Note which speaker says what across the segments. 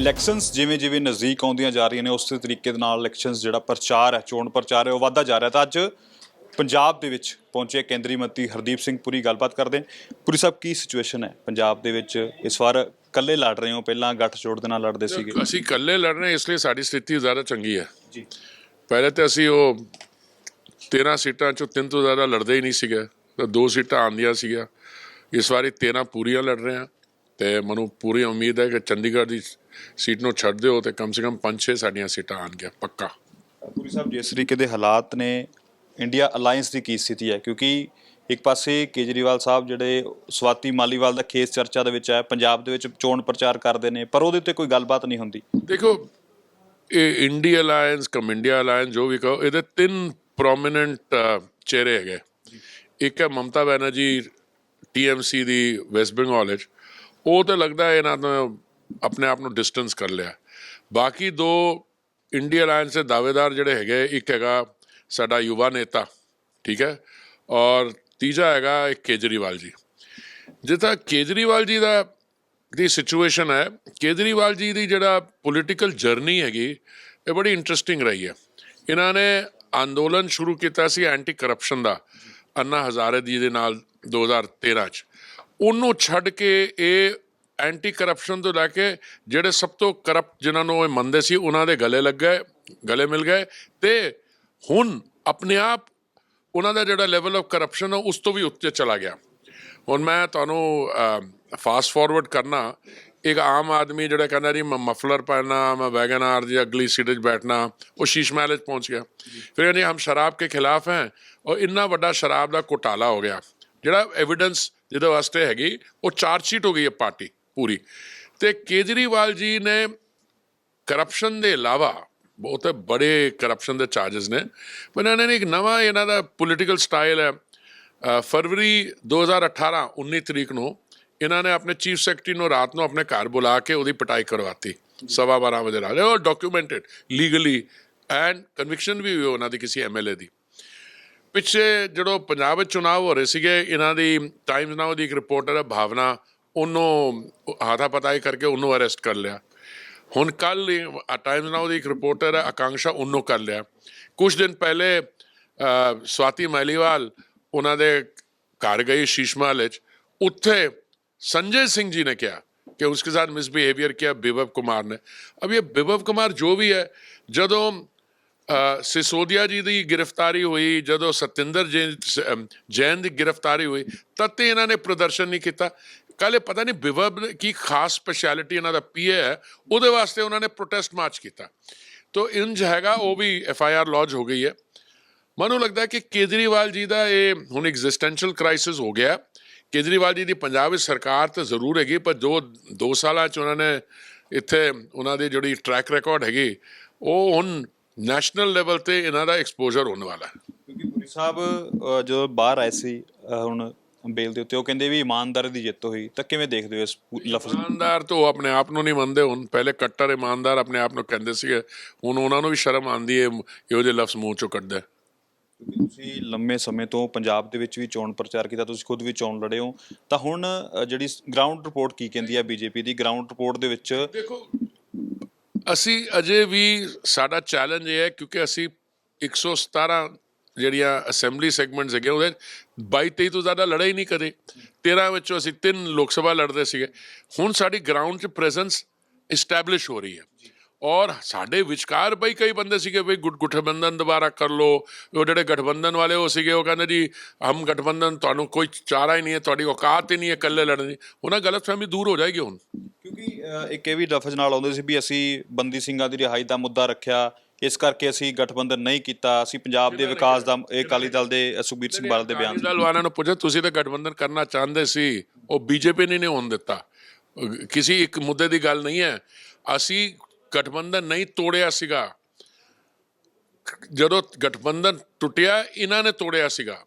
Speaker 1: Elections ਜਿਵੇਂ ਜਿਵੇਂ ਨਜ਼ਦੀਕ ਆਉਂਦੀਆਂ ਜਾ ਰਹੀਆਂ ਨੇ ਉਸੇ ਤਰੀਕੇ ਦੇ ਨਾਲ ਇਲੈਕਸ਼ਨਸ ਜਿਹੜਾ ਪ੍ਰਚਾਰ ਹੈ ਚੋਣ ਪ੍ਰਚਾਰ ਹੈ ਉਹ ਵਧਦਾ ਜਾ ਰਿਹਾ ਤਾਂ ਅੱਜ ਪੰਜਾਬ ਦੇ ਵਿੱਚ ਪਹੁੰਚੇ ਕੇਂਦਰੀ ਮੰਤਰੀ ਹਰਦੀਪ ਸਿੰਘ ਪੁਰੀ ਗੱਲਬਾਤ ਕਰਦੇ ਨੇ। ਪੁਰੀ ਸਾਹਿਬ ਕੀ ਸਿਚੁਏਸ਼ਨ ਹੈ? ਪੰਜਾਬ ਦੇ ਵਿੱਚ ਇਸ ਵਾਰ ਇਕੱਲੇ ਲੜ ਰਹੇ ਹੋ ਪਹਿਲਾਂ ਗੱਠਜੋੜ ਦੇ ਨਾਲ ਲੜਦੇ ਸੀਗੇ।
Speaker 2: ਅਸੀਂ ਇਕੱਲੇ ਲੜ ਰਹੇ ਇਸ ਲਈ ਸਾਡੀ ਸਥਿਤੀ ਜ਼ਿਆਦਾ ਚੰਗੀ ਹੈ।
Speaker 1: ਜੀ।
Speaker 2: ਪਹਿਲੇ ਤਾਂ ਅਸੀਂ ਉਹ 13 ਸੀਟਾਂ ਚੋਂ ਤਿੰਨ ਤੋਂ ਜ਼ਿਆਦਾ ਲੜਦੇ ਹੀ ਨਹੀਂ ਸੀਗੇ ਤਾਂ ਦੋ ਸੀਟਾਂ ਆਉਂਦੀਆਂ ਸੀਗੀਆਂ। ਇਸ ਵਾਰੀ 13 ਪੂਰੀਆਂ ਲੜ ਰਹੇ ਹਾਂ। ਤੇ ਮੈਨੂੰ ਪੂਰੀ ਉਮੀਦ ਹੈ ਕਿ ਚੰਡੀਗੜ੍ਹ ਦੀ ਸੀਟ ਨੂੰ ਛੱਡ ਦਿਓ ਤੇ ਕਮ ਸੇ ਕਮ 5-6 ਸਾਡੀਆਂ ਸੀਟਾਂ ਆਉਣਗੀਆਂ ਪੱਕਾ।
Speaker 1: ਪੁਰੀ ਸਾਹਿਬ ਜਿਸ ਤਰੀਕੇ ਦੇ ਹਾਲਾਤ ਨੇ ਇੰਡੀਆ ਅਲਾਈਅੰਸ ਦੀ ਕੀ ਸਥਿਤੀ ਹੈ? ਕਿਉਂਕਿ ਇੱਕ ਪਾਸੇ ਕੇਜਰੀਵਾਲ ਸਾਹਿਬ ਜਿਹੜੇ ਸਵਾਤੀ ਮਾਲੀਵਾਲ ਦਾ ਕੇਸ ਚਰਚਾ ਦੇ ਵਿੱਚ ਹੈ ਪੰਜਾਬ ਦੇ ਵਿੱਚ ਚੋਣ ਪ੍ਰਚਾਰ ਕਰਦੇ ਨੇ ਪਰ ਉਹਦੇ ਉੱਤੇ ਕੋਈ ਗੱਲਬਾਤ ਨਹੀਂ ਹੁੰਦੀ।
Speaker 2: ਦੇਖੋ ਇਹ India alliance cum India alliance ਜੋ ਵੀ ਕਹੋ ਇਹਦੇ ਤਿੰਨ ਪ੍ਰੋਮਿਨੈਂਟ ਚਿਹਰੇ ਹੈਗੇ। ਇੱਕ ਹੈ ਮਮਤਾ ਬੈਨਰਜੀ ਟੀਐਮਸੀ ਦੀ ਵੈਸਟ ਬੰਗਾਲ ਵਿੱਚ ਉਹ ਤਾਂ ਲੱਗਦਾ ਇਹਨਾਂ ਤੋਂ ਆਪਣੇ ਆਪ ਨੂੰ ਡਿਸਟੈਂਸ ਕਰ ਲਿਆ। ਬਾਕੀ ਦੋ ਇੰਡੀਆ ਅਲਾਈਅੰਸ ਦੇ ਦਾਅਵੇਦਾਰ ਜਿਹੜੇ ਹੈਗੇ, ਇੱਕ ਹੈਗਾ ਸਾਡਾ ਯੁਵਾ ਨੇਤਾ, ਠੀਕ ਹੈ, ਔਰ ਤੀਜਾ ਹੈਗਾ ਇੱਕ ਕੇਜਰੀਵਾਲ ਜੀ। ਜਿੱਦਾਂ ਕੇਜਰੀਵਾਲ ਜੀ ਦਾ ਦੀ ਸਿਚੁਏਸ਼ਨ ਹੈ, ਕੇਜਰੀਵਾਲ ਜੀ ਦੀ ਜਿਹੜਾ ਪੋਲੀਟੀਕਲ ਜਰਨੀ ਹੈਗੀ, ਇਹ ਬੜੀ ਇੰਟਰਸਟਿੰਗ ਰਹੀ ਹੈ। ਇਹਨਾਂ ਨੇ ਅੰਦੋਲਨ ਸ਼ੁਰੂ ਕੀਤਾ ਸੀ ਐਂਟੀ ਕਰਪਸ਼ਨ ਦਾ, ਅੰਨਾ ਹਜ਼ਾਰੇ ਜੀ ਦੇ ਨਾਲ 2013 ਚ। ਉਹਨੂੰ ਛੱਡ ਕੇ ਇਹ ਐਂਟੀ ਕਰਪਸ਼ਨ ਤੋਂ ਲੈ ਕੇ ਜਿਹੜੇ ਸਭ ਤੋਂ ਕਰਪਟ ਜਿਨ੍ਹਾਂ ਨੂੰ ਇਹ ਮੰਨਦੇ ਸੀ, ਉਹਨਾਂ ਦੇ ਗਲੇ ਲੱਗ ਗਏ ਗਲੇ ਮਿਲ ਗਏ ਤੇ ਹੁਣ ਆਪਣੇ ਆਪ ਉਹਨਾਂ ਦਾ ਜਿਹੜਾ ਲੈਵਲ ਆਫ ਕਰਪਸ਼ਨ ਹੈ ਉਸ ਤੋਂ ਵੀ ਉੱਤੇ ਚਲਾ ਗਿਆ। ਹੁਣ ਮੈਂ ਤੁਹਾਨੂੰ ਫਾਸਟ ਫਾਰਵਰਡ ਕਰਨਾ, ਇੱਕ ਆਮ ਆਦਮੀ ਜਿਹੜਾ ਕਹਿੰਦਾ ਜੀ, ਮੈਂ ਮਫਲਰ ਪਹਿਨਣਾ, ਮੈਂ ਵੈਗਨ ਆਰ ਦੀ ਅਗਲੀ ਸੀਟ 'ਚ ਬੈਠਣਾ, ਉਹ ਸ਼ੀਸ਼ ਮਹਿਲ 'ਚ ਪਹੁੰਚ ਗਿਆ। ਫਿਰ ਕਹਿੰਦੇ, ਹਮ ਸ਼ਰਾਬ ਕੇ ਖਿਲਾਫ ਹੈ, ਔਰ ਇੰਨਾ ਵੱਡਾ ਸ਼ਰਾਬ ਦਾ ਘੁਟਾਲਾ ਹੋ ਗਿਆ। ਜਿਹੜਾ ਐਵੀਡੈਂਸ ਜਿਹਦੇ ਵਾਸਤੇ ਹੈਗੀ ਉਹ ਚਾਰਜ ਸ਼ੀਟ ਹੋ ਗਈ ਹੈ ਪਾਰਟੀ ਪੂਰੀ। ਤੇ ਕੇਜਰੀਵਾਲ ਜੀ ਨੇ ਕਰਪਸ਼ਨ ਦੇ ਇਲਾਵਾ ਬਹੁਤ ਬੜੇ ਕਰਪਸ਼ਨ ਦੇ ਚਾਰजेस ਨੇ। ਪਰ ਇਹਨਾਂ ਨੇ ਇੱਕ ਨਵਾਂ ਇਹਨਾਂ ਦਾ ਪੋਲੀਟੀਕਲ ਸਟਾਈਲ ਹੈ। ਅ, ਫਰਵਰੀ 2018 19 ਤਰੀਕ ਨੂੰ ਇਹਨਾਂ ਨੇ ਆਪਣੇ ਚੀਫ ਸੈਕਟਰੀ ਨੂੰ ਰਾਤ ਨੂੰ ਆਪਣੇ ਘਰ ਬੁਲਾ ਕੇ ਉਹਦੀ ਪਟਾਈ ਕਰਵਾਤੀ। ਸਵਾ ਬਾਰਾਂ ਵਜੇ ਰਾਤ। ਉਹ ਡਾਕੂਮੈਂਟਡ ਲੀਗਲੀ ਐਂਡ ਕਨਵਿਕਸ਼ਨ ਵੀ ਹੋਈ ਉਹਨਾਂ ਦੀ ਕਿਸੇ ਐਮਐਲਏ ਦੀ। ਪਿੱਛੇ ਜਦੋਂ ਪੰਜਾਬ ਵਿੱਚ ਚੁਣਾਵ ਹੋ ਰਹੇ ਸੀਗੇ ਇਹਨਾਂ ਦੀ ਟਾਈਮਜ਼ ਨਾਓ ਦੀ ਇੱਕ ਰਿਪੋਰਟਰ ਹੈ ਭਾਵਨਾ ਉਹਨੂੰ ਹਾਥਾ ਪਤਾਈ ਕਰਕੇ ਉਹਨੂੰ ਅਰੈਸਟ ਕਰ ਲਿਆ ਹੁਣ ਕੱਲ ਟਾਈਮਜ਼ ਨਾਓ ਦੀ ਇੱਕ ਰਿਪੋਰਟਰ ਹੈ ਆਕਾਂਸ਼ਾ ਉਹਨੂੰ ਕਰ ਲਿਆ ਕੁਝ ਦਿਨ ਪਹਿਲੇ ਅ, ਸਵਾਤੀ ਮਾਲੀਵਾਲ ਉਹਨਾਂ ਦੇ ਘਰ ਗਈ ਸ਼ੀਸ਼ਮਾਲ ਵਿੱਚ ਉੱਥੇ संजय सिंह जी ने किया कि उसके साथ मिसबिहेवियर किया बिभव कुमार ने अब ये बिभव कुमार जो भी है ਜਦੋਂ ਅ, ਸਿਸੋਦੀਆ ਜੀ ਦੀ ਗ੍ਰਿਫਤਾਰੀ ਹੋਈ, ਜਦੋਂ ਸਤਿੰਦਰ ਜੈਨ ਸ- ਜੈਨ ਦੀ ਗ੍ਰਿਫਤਾਰੀ ਹੋਈ, ਤਦ ਇਹਨਾਂ ਨੇ ਪ੍ਰਦਰਸ਼ਨ ਨਹੀਂ ਕੀਤਾ। ਕੱਲ ਇਹ ਪਤਾ ਨਹੀਂ ਬਿਵਬ ਕੀ ਖਾਸ ਸਪੈਸ਼ਲਿਟੀ ਇਹਨਾਂ ਦਾ ਪੀਏ ਹੈ, ਉਹਦੇ ਵਾਸਤੇ ਉਹਨਾਂ ਨੇ ਪ੍ਰੋਟੈਸਟ ਮਾਰਚ ਕੀਤਾ। ਤੋ ਇੰਜ ਹੈਗਾ, ਉਹ ਵੀ ਐਫ ਆਈ ਆਰ ਲੌਜ ਹੋ ਗਈ ਹੈ। ਮੈਨੂੰ ਲੱਗਦਾ ਕਿ ਕੇਜਰੀਵਾਲ ਜੀ ਦਾ ਇਹ ਹੁਣ ਐਗਜ਼ਿਸਟੈਂਸ਼ੀਅਲ ਕ੍ਰਾਈਸਿਸ ਹੋ ਗਿਆ। ਕੇਜਰੀਵਾਲ ਜੀ ਦੀ ਪੰਜਾਬ ਵਿੱਚ ਸਰਕਾਰ ਤਾਂ ਜ਼ਰੂਰ ਹੈਗੀ, ਪਰ ਜੋ 2 ਸਾਲਾਂ ਚ ਉਹਨਾਂ ਨੇ ਇੱਥੇ ਉਹਨਾਂ ਦੀ ਜਿਹੜੀ ਟਰੈਕ ਰਿਕਾਰਡ ਹੈਗੀ, ਉਹ ਹੁਣ ਨੈਸ਼ਨਲ ਲੈਵਲ ਤੇ ਇਹਨਾਂ ਦਾ ਐਕਸਪੋਜ਼ਰ ਹੋਣ ਵਾਲਾ ਹੈ।
Speaker 1: ਕਿਉਂਕਿ ਪੁਰੀ ਸਾਹਿਬ ਅ, ਜਦੋਂ ਬਾਹਰ ਆਏ ਸੀ ਅ, ਹੁਣ ਬੇਲ ਦੇ ਉੱਤੇ ਉਹ ਕਹਿੰਦੇ ਵੀ ਇਮਾਨਦਾਰੀ ਦੀ ਜਿੱਤ ਹੋਈ ਤਾਂ ਕਿਵੇਂ ਦੇਖਦੇ ਹੋ ਇਸ ਪੂ- ਲਫ਼ਜ਼ ਨੂੰ?
Speaker 2: ਇਮਾਨਦਾਰ ਤਾਂ ਉਹ ਆਪਣੇ ਆਪ ਨੂੰ ਨਹੀਂ ਮੰਨਦੇ ਹੁਣ। ਪਹਿਲੇ ਕੱਟਰ ਇਮਾਨਦਾਰ ਆਪਣੇ ਆਪ ਨੂੰ ਕਹਿੰਦੇ ਸੀਗੇ ਹੁਣ ਉਹਨਾਂ ਨੂੰ ਵੀ ਸ਼ਰਮ ਆਉਂਦੀ ਹੈ ਇਹੋ ਜਿਹੇ ਲਫ਼ਜ਼ ਮੂੰਹ ਚੋਂ ਕੱਢਦੇ
Speaker 1: ਕਿਉਂਕਿ ਤੁਸੀਂ ਲੰਮੇ ਸਮੇਂ ਤੋਂ ਪੰਜਾਬ ਦੇ ਵਿੱਚ ਵੀ ਚੋਣ ਪ੍ਰਚਾਰ ਕੀਤਾ ਤੁਸੀਂ ਖੁਦ ਵੀ ਚੋਣ ਲੜੇ ਹੋ। ਤਾਂ ਹੁਣ ਅ, ਜਿਹੜੀ ਗਰਾਊਂਡ ਰਿਪੋਰਟ ਕੀ ਕਹਿੰਦੀ ਹੈ ਬੀਜੇਪੀ ਦੀ? ਗਰਾਊਂਡ ਰਿਪੋਰਟ ਦੇ ਵਿੱਚ
Speaker 2: ਦੇਖੋ ਅਸੀਂ ਅਜੇ ਵੀ ਸਾਡਾ ਚੈਲੰਜ ਇਹ ਹੈ ਕਿਉਂਕਿ ਅਸੀਂ 117 ਜਿਹੜੀਆਂ ਅਸੈਂਬਲੀ ਸੈਗਮੈਂਟਸ ਹੈਗੇ ਉਹਦੇ 22 23 ਤੋਂ ਜ਼ਿਆਦਾ ਲੜੇ ਹੀ ਨਹੀਂ ਕਦੇ 13 ਵਿੱਚੋਂ ਅਸੀਂ ਤਿੰਨ ਲੋਕ ਸਭਾ ਲੜਦੇ ਸੀਗੇ। ਹੁਣ ਸਾਡੀ ਗਰਾਊਂਡ 'ਚ ਪ੍ਰੈਜ਼ੈਂਸ ਇਸਟੈਬਲਿਸ਼ ਹੋ ਰਹੀ ਹੈ। ਔਰ ਸਾਡੇ ਵਿਚਕਾਰ ਬਈ ਕਈ ਬੰਦੇ ਸੀਗੇ, ਬਈ ਗੁੱਟ ਗਠਬੰਧਨ ਦੁਬਾਰਾ ਕਰ ਲੋ ਉਹ ਜਿਹੜੇ ਗਠਬੰਧਨ ਵਾਲੇ ਉਹ ਸੀਗੇ, ਉਹ ਕਹਿੰਦੇ ਜੀ, ਹਮ ਗਠਬੰਧਨ ਤੁਹਾਨੂੰ ਕੋਈ ਚਾਰਾ ਹੀ ਨਹੀਂ ਹੈ, ਤੁਹਾਡੀ ਔਕਾਤ ਹੀ ਨਹੀਂ ਹੈ ਇਕੱਲੇ ਲੜਨ ਦੀ। ਉਹਨਾਂ ਗਲਤਫਹਿਮੀ ਦੂਰ ਹੋ ਜਾਏਗੀ ਹੁਣ।
Speaker 1: ਅ, ਇੱਕ ਇਹ ਵੀ ਲਫ਼ਜ਼ ਨਾਲ ਆਉਂਦੇ ਸੀ ਵੀ ਅਸੀਂ ਬੰਦੀ ਸਿੰਘਾਂ ਦੀ ਰਿਹਾਈ ਦਾ ਮੁੱਦਾ ਰੱਖਿਆ ਇਸ ਕਰਕੇ ਅਸੀਂ ਗਠਬੰਧਨ ਨਹੀਂ ਕੀਤਾ। ਅਸੀਂ ਪੰਜਾਬ ਦੇ ਵਿਕਾਸ ਦਾ ਇਹ ਅਕਾਲੀ ਦਲ ਦੇ ਸੁਖਬੀਰ ਸਿੰਘ ਬਾਦਲ ਦੇ ਬਿਆਨ
Speaker 2: ਅਕਾਲੀ ਦਲ ਵਾਲਿਆਂ ਨੂੰ ਪੁੱਛੋ ਤੁਸੀਂ ਤਾਂ ਗਠਬੰਧਨ ਕਰਨਾ ਚਾਹੁੰਦੇ ਸੀ ਉਹ ਬੀਜੇਪੀ ਨੇ ਨਹੀਂ ਹੋਣ ਦਿੱਤਾ। ਕਿਸੇ ਇੱਕ ਮੁੱਦੇ ਦੀ ਗੱਲ ਨਹੀਂ ਹੈ। ਅਸੀਂ ਗਠਬੰਧਨ ਨਹੀਂ ਤੋੜਿਆ ਸੀਗਾ। ਜਦੋਂ ਗਠਬੰਧਨ ਟੁੱਟਿਆ ਇਹਨਾਂ ਨੇ ਤੋੜਿਆ ਸੀਗਾ।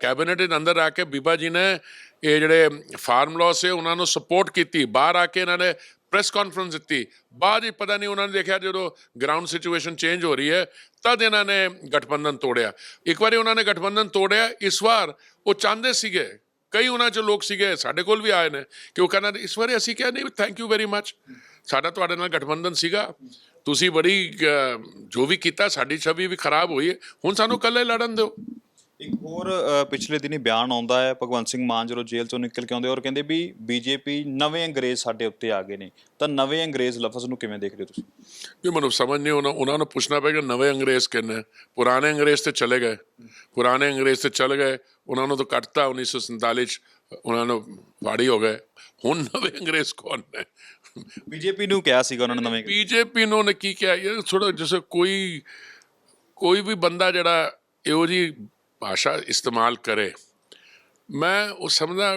Speaker 2: ਕੈਬਨਿਟ ਦੇ ਅੰਦਰ ਆ ਕੇ ਬੀਬਾ ਜੀ ਨੇ ਇਹ ਜਿਹੜੇ ਫਾਰਮ ਲਾਅ ਹੈ ਉਹਨਾਂ ਨੂੰ ਸਪੋਰਟ ਕੀਤੀ। ਬਾਹਰ ਆ ਕੇ ਇਹਨਾਂ ਨੇ ਪ੍ਰੈਸ ਕਾਨਫਰੰਸ ਦਿੱਤੀ। ਬਾਅਦ ਹੀ ਪਤਾ ਨਹੀਂ ਉਹਨਾਂ ਨੇ ਦੇਖਿਆ ਜਦੋਂ ਗਰਾਊਂਡ ਸਿਚੁਏਸ਼ਨ ਚੇਂਜ ਹੋ ਰਹੀ ਹੈ, ਤਦ ਇਹਨਾਂ ਨੇ ਗਠਬੰਧਨ ਤੋੜਿਆ। ਇੱਕ ਵਾਰੀ ਉਹਨਾਂ ਨੇ ਗਠਬੰਧਨ ਤੋੜਿਆ, ਇਸ ਵਾਰ ਉਹ ਚਾਹੁੰਦੇ ਸੀਗੇ, ਕਈ ਉਹਨਾਂ ਚ ਲੋਕ ਸੀਗੇ, ਸਾਡੇ ਕੋਲ ਵੀ ਆਏ ਨੇ, ਕਿ ਉਹ ਕਹਿੰਦਾ ਇਸ ਵਾਰੀ ਅਸੀਂ ਕਿਹਾ ਨਹੀਂ ਥੈਂਕ ਯੂ ਵੈਰੀ ਮੱਚ ਸਾਡਾ ਤੁਹਾਡੇ ਨਾਲ ਗਠਬੰਧਨ ਸੀਗਾ। ਤੁਸੀਂ ਬੜੀ ਜੋ ਵੀ ਕੀਤਾ, ਸਾਡੀ ਛਵੀ ਵੀ ਖਰਾਬ ਹੋਈ ਹੈ। ਹੁਣ ਸਾਨੂੰ ਇਕੱਲੇ ਲੜਨ ਦਿਓ।
Speaker 1: ਇੱਕ ਹੋਰ ਅ, ਪਿਛਲੇ ਦਿਨੀ ਬਿਆਨ ਆਉਂਦਾ ਹੈ ਭਗਵੰਤ ਸਿੰਘ ਮਾਨ ਜਦੋਂ ਜੇਲ੍ਹ ਤੋਂ ਨਿਕਲ ਕੇ ਆਉਂਦੇ ਔਰ ਕਹਿੰਦੇ ਵੀ ਬੀਜੇਪੀ ਨਵੇਂ ਅੰਗਰੇਜ਼ ਸਾਡੇ ਉੱਤੇ ਆ ਗਏ ਨੇ। ਤਾਂ ਨਵੇਂ ਅੰਗਰੇਜ਼ ਲਫ਼ਜ਼ ਨੂੰ ਕਿਵੇਂ ਦੇਖਦੇ ਹੋ ਤੁਸੀਂ?
Speaker 2: ਮੈਨੂੰ ਸਮਝ ਨਹੀਂ ਉਹਨਾਂ ਉਹਨਾਂ ਨੂੰ ਪੁੱਛਣਾ ਪਏਗਾ ਨਵੇਂ ਅੰਗਰੇਜ਼ ਕਿੰਨੇ ਹੈ? ਪੁਰਾਣੇ ਅੰਗਰੇਜ਼ ਤੇ ਚਲੇ ਗਏ। ਪੁਰਾਣੇ ਅੰਗਰੇਜ਼ ਤੇ ਚਲੇ ਗਏ ਉਹਨਾਂ ਨੂੰ ਤਾਂ ਕੱਟਤਾ 1947 ਚ ਉਹਨਾਂ ਨੂੰ ਵਾੜੀ ਹੋ ਗਏ। ਹੁਣ ਨਵੇਂ ਅੰਗਰੇਜ਼ ਕੌਣ ਨੇ
Speaker 1: ਬੀਜੇਪੀ ਨੂੰ ਕਿਹਾ ਸੀਗਾ ਉਹਨਾਂ ਨੇ ਨਵੇਂ
Speaker 2: ਬੀਜੇਪੀ ਨੂੰ ਨੇ ਕੀ ਕਿਹਾ? ਇਹ ਥੋੜਾ ਜਿਵੇਂ ਕੋਈ ਕੋਈ ਵੀ ਬੰਦਾ ਜਿਹੜਾ ਇਹੋ ਜੀ ਭਾਸ਼ਾ ਇਸਤੇਮਾਲ ਕਰੇ। ਮੈਂ ਉਹ ਸਮਝਦਾ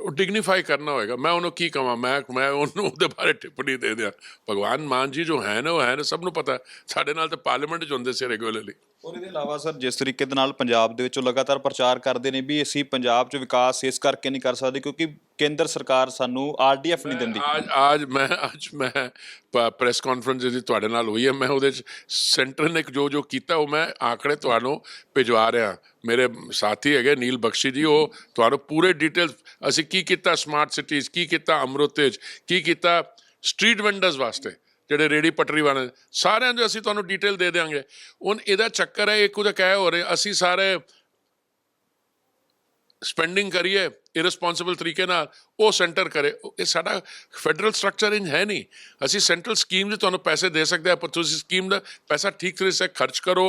Speaker 2: ਉਹ ਡਿਗਨੀਫਾਈ ਕਰਨਾ ਹੋਏਗਾ। ਮੈਂ ਉਹਨੂੰ ਕੀ ਕਹਾਂ ਮੈਂ ਮੈਂ ਉਹਨੂੰ ਉਹਦੇ ਬਾਰੇ ਟਿੱਪਣੀ ਦੇ ਦਿਆਂ। ਭਗਵਾਨ ਮਾਨ ਜੀ ਜੋ ਹੈ ਨਾ, ਉਹ ਹੈ ਨਾ, ਸਭ ਨੂੰ ਪਤਾ। ਸਾਡੇ ਨਾਲ ਤਾਂ ਪਾਰਲੀਮੈਂਟ 'ਚ ਹੁੰਦੇ ਸੀ ਰੈਗੂਲਰਲੀ
Speaker 1: ਔਰ ਇਹਦੇ ਇਲਾਵਾ ਸਰ ਜਿਸ ਤਰੀਕੇ ਦੇ ਨਾਲ ਪੰਜਾਬ ਦੇ ਵਿੱਚ ਲਗਾਤਾਰ ਪ੍ਰਚਾਰ ਕਰਦੇ ਨੇ ਵੀ ਅਸੀਂ ਪੰਜਾਬ 'ਚ ਵਿਕਾਸ ਇਸ ਕਰਕੇ ਨਹੀਂ ਕਰ ਸਕਦੇ ਕਿਉਂਕਿ ਕੇਂਦਰ ਸਰਕਾਰ ਸਾਨੂੰ ਆਰਡੀਐਫ ਨਹੀਂ ਦਿੰਦੀ।
Speaker 2: ਅੱਜ ਅੱਜ ਮੈਂ ਅੱਜ ਮੈਂ ਪ੍ਰੈਸ ਕਾਨਫਰੰਸ ਜਿਹੜੀ ਤੁਹਾਡੇ ਨਾਲ ਹੋਈ ਹੈ ਮੈਂ ਉਹਦੇ ਚ ਸੈਂਟਰ ਨੇ ਜੋ ਜੋ ਕੀਤਾ ਉਹ ਮੈਂ ਆંકੜੇ ਤੁਹਾਨੂੰ ਭਿਜਵਾ ਰਿਹਾ। ਮੇਰੇ ਸਾਥੀ ਹੈਗੇ ਨੀਲ ਬਖਸ਼ੀ ਜੀ ਉਹ ਤੁਹਾਨੂੰ ਪੂਰੇ ਡਿਟੇਲ ਅਸੀਂ ਕੀ ਕੀਤਾ ਸਮਾਰਟ ਸਿਟੀਜ਼ ਕੀ ਕੀਤਾ ਅਮਰੁਤੇਜ ਕੀ ਕੀਤਾ ਸਟਰੀਟ ਵੈਂਡਰਸ ਵਾਸਤੇ? ਜਿਹੜੇ ਰੇੜੀ ਪਟਰੀ ਵਾਲੇ ਸਾਰਿਆਂ ਦੇ ਅਸੀਂ ਤੁਹਾਨੂੰ ਡਿਟੇਲ ਦੇ ਦੇਵਾਂਗੇ ਹੁਣ ਇਹਦਾ ਚੱਕਰ ਹੈ, ਇੱਕ ਉਹਦਾ ਕਹਿ ਹੋ ਰਿਹਾ, ਅਸੀਂ ਸਾਰੇ ਸਪੈਂਡਿੰਗ ਕਰੀਏ ਇਰਰਿਸਪੌਂਸਿਬਲ ਤਰੀਕੇ ਨਾਲ, ਉਹ ਸੈਂਟਰ ਕਰੇ। ਇਹ ਸਾਡਾ ਫੈਡਰਲ ਸਟਰਕਚਰ ਇੰਜ ਹੈ ਨਹੀਂ। ਅਸੀਂ ਸੈਂਟਰਲ ਸਕੀਮ ਦੇ ਤੁਹਾਨੂੰ ਪੈਸੇ ਦੇ ਸਕਦੇ ਆ ਪਰ ਤੁਸੀਂ ਸਕੀਮ ਦਾ ਪੈਸਾ ਠੀਕ ਤਰੀਕੇ ਸੇ ਖਰਚ ਕਰੋ।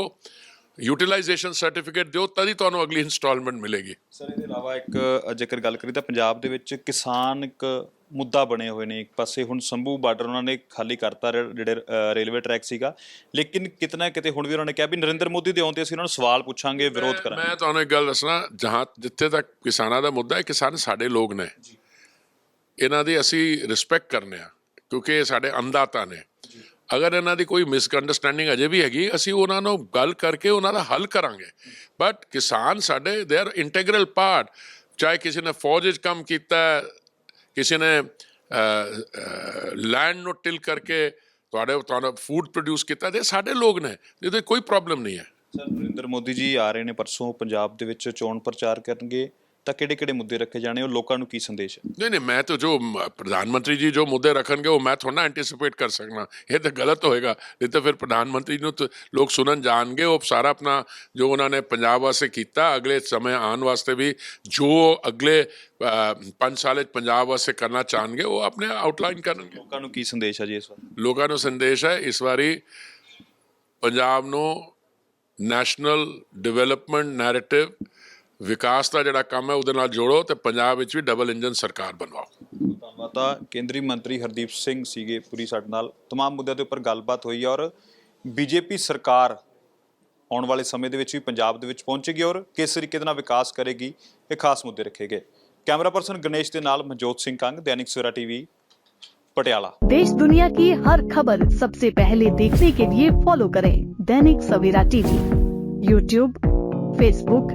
Speaker 2: ਯੂਟਿਲਾਈਜੇਸ਼ਨ ਸਰਟੀਫਿਕੇਟ ਦਿਓ ਤਦ ਹੀ ਤੁਹਾਨੂੰ ਅਗਲੀ ਇਨਸਟਾਲਮੈਂਟ ਮਿਲੇਗੀ।
Speaker 1: ਸਰ ਇਹਦੇ ਇਲਾਵਾ ਇੱਕ ਜੇਕਰ ਗੱਲ ਕਰੀ ਤਾਂ ਪੰਜਾਬ ਦੇ ਵਿੱਚ ਕਿਸਾਨ ਇੱਕ ਮੁੱਦਾ ਬਣੇ ਹੋਏ ਨੇ। ਇੱਕ ਪਾਸੇ ਹੁਣ ਸੰਭੂ ਬਾਰਡਰ ਉਹਨਾਂ ਨੇ ਖਾਲੀ ਕਰਤਾ ਜਿਹੜੇ ਰੇਲਵੇ ਟਰੈਕ ਸੀਗਾ। ਲੇਕਿਨ ਕਿਤਨਾ ਕਿਤੇ ਹੁਣ ਵੀ ਉਹਨਾਂ ਨੇ ਕਿਹਾ ਵੀ ਨਰਿੰਦਰ ਮੋਦੀ ਦੇ ਆਉਂਦੇ ਅਸੀਂ ਉਹਨਾਂ ਨੂੰ ਸਵਾਲ ਪੁੱਛਾਂਗੇ ਵਿਰੋਧ ਕਰਾਂਗੇ।
Speaker 2: ਮੈਂ ਤੁਹਾਨੂੰ ਇੱਕ ਗੱਲ ਦੱਸਣਾ ਜਹਾਂ ਜਿੱਥੇ ਤੱਕ ਕਿਸਾਨਾਂ ਦਾ ਮੁੱਦਾ ਹੈ ਕਿਸਾਨ ਸਾਡੇ ਲੋਕ ਨੇ। ਇਹਨਾਂ ਦੀ ਅਸੀਂ ਰਿਸਪੈਕਟ ਕਰਨੇ ਆ ਕਿਉਂਕਿ ਇਹ ਸਾਡੇ ਅੰਦਾਤਾ ਨੇ। ਅਗਰ ਇਹਨਾਂ ਦੀ ਕੋਈ ਮਿਸਅੰਡਰਸਟੈਂਡਿੰਗ ਅਜੇ ਵੀ ਹੈਗੀ, ਅਸੀਂ ਉਹਨਾਂ ਨੂੰ ਗੱਲ ਕਰਕੇ ਉਹਨਾਂ ਦਾ ਹੱਲ ਕਰਾਂਗੇ। ਬਟ ਕਿਸਾਨ ਸਾਡੇ ਦੇ ਆਰ ਇੰਟੀਗਰਲ ਪਾਰਟ ਚਾਹੇ ਕਿਸੇ ਨੇ ਫੌਜ ਵਿੱਚ ਕੰਮ ਕੀਤਾ, ਕਿਸੇ ਨੇ ਲੈਂਡ ਨੂੰ ਟਿਲ ਕਰਕੇ ਤੁਹਾਡੇ, ਤੁਹਾਡਾ ਫੂਡ ਪ੍ਰੋਡਿਊਸ ਕੀਤਾ ਤੇ ਸਾਡੇ ਲੋਕ ਨੇ, ਇਹਦੇ ਕੋਈ ਪ੍ਰੋਬਲਮ ਨਹੀਂ ਹੈ।
Speaker 1: ਸਰ, ਨਰਿੰਦਰ ਮੋਦੀ ਜੀ ਆ ਰਹੇ ਨੇ, ਪਰਸੋਂ ਪੰਜਾਬ ਦੇ ਵਿੱਚ ਚੋਣ ਪ੍ਰਚਾਰ ਕਰਨਗੇ। ਤਾਂ ਕਿਹੜੇ ਕਿਹੜੇ ਮੁੱਦੇ ਰੱਖੇ ਜਾਣੇ ਉਹ ਲੋਕਾਂ ਨੂੰ ਕੀ ਸੰਦੇਸ਼ ਹੈ?
Speaker 2: ਨਹੀਂ ਨਹੀਂ ਮੈਂ ਤਾਂ ਜੋ ਪ੍ਰਧਾਨ ਮੰਤਰੀ ਜੀ ਜੋ ਮੁੱਦੇ ਰੱਖਣਗੇ ਉਹ ਮੈਂ ਥੋੜਾ ਐਂਟੀਸਿਪੇਟ ਕਰ ਸਕਣਾ ਇਹ ਤਾਂ ਗਲਤ ਹੋਏਗਾ। ਨਹੀਂ ਤਾਂ ਫਿਰ ਪ੍ਰਧਾਨ ਮੰਤਰੀ ਨੂੰ ਲੋਕ ਸੁਣਨ ਜਾਣਗੇ ਉਹ ਸਾਰਾ ਆਪਣਾ ਜੋ ਉਹਨਾਂ ਨੇ ਪੰਜਾਬ ਵਾਸਤੇ ਕੀਤਾ ਅਗਲੇ ਸਮੇਂ ਆਉਣ ਵਾਸਤੇ ਵੀ ਜੋ ਅਗਲੇ 5 ਸਾਲ ਵਿੱਚ ਪੰਜਾਬ ਵਾਸਤੇ ਕਰਨਾ ਚਾਹਣਗੇ ਉਹ ਆਪਣੇ ਆਊਟਲਾਈਨ ਕਰਨਗੇ।
Speaker 1: ਲੋਕਾਂ ਨੂੰ ਕੀ ਸੰਦੇਸ਼ ਹੈ ਜੀ ਇਸ ਵਾਰ?
Speaker 2: ਲੋਕਾਂ ਨੂੰ ਸੰਦੇਸ਼ ਹੈ ਇਸ ਵਾਰੀ ਪੰਜਾਬ ਨੂੰ ਨੈਸ਼ਨਲ ਡਿਵੈਲਪਮੈਂਟ ਨੈਰੇਟਿਵ ਵਿਕਾਸ ਦਾ ਜਿਹੜਾ ਕੰਮ ਹੈ ਉਹਦੇ ਨਾਲ ਜੋੜੋ ਤੇ ਪੰਜਾਬ ਵਿੱਚ ਵੀ ਡਬਲ ਇੰਜਨ ਸਰਕਾਰ ਬਣਵਾਓ
Speaker 1: ਧੰਨਵਾਦ ਤਾਂ ਕੇਂਦਰੀ ਮੰਤਰੀ ਹਰਦੀਪ ਸਿੰਘ ਸੀਗੇ ਪੂਰੀ ਸਾਡੇ ਨਾਲ तमाम ਮੁੱਦਿਆਂ ਦੇ ਉੱਪਰ ਗੱਲਬਾਤ ਹੋਈ ਹੈ ਔਰ ਬੀਜੇਪੀ ਸਰਕਾਰ ਆਉਣ ਵਾਲੇ ਸਮੇਂ ਦੇ ਵਿੱਚ ਵੀ ਪੰਜਾਬ ਦੇ ਵਿੱਚ ਪਹੁੰਚੇਗੀ ਔਰ ਕਿਸ ਤਰੀਕੇ ਦੇ ਨਾਲ ਵਿਕਾਸ ਕਰੇਗੀ ਇਹ ਖਾਸ ਮੁੱਦੇ ਰੱਖੇ ਗਏ ਕੈਮਰਾ ਪਰਸਨ ਗਣੇਸ਼ ਦੇ ਨਾਲ ਮਨਜੋਤ ਸਿੰਘ ਕੰਗ ਦੈਨਿਕ ਸਵੇਰਾ ਟੀਵੀ ਪਟਿਆਲਾ
Speaker 3: देश दुनिया की हर खबर सबसे पहले देखने के लिए फॉलो करें Dainik Savera TV YouTube Facebook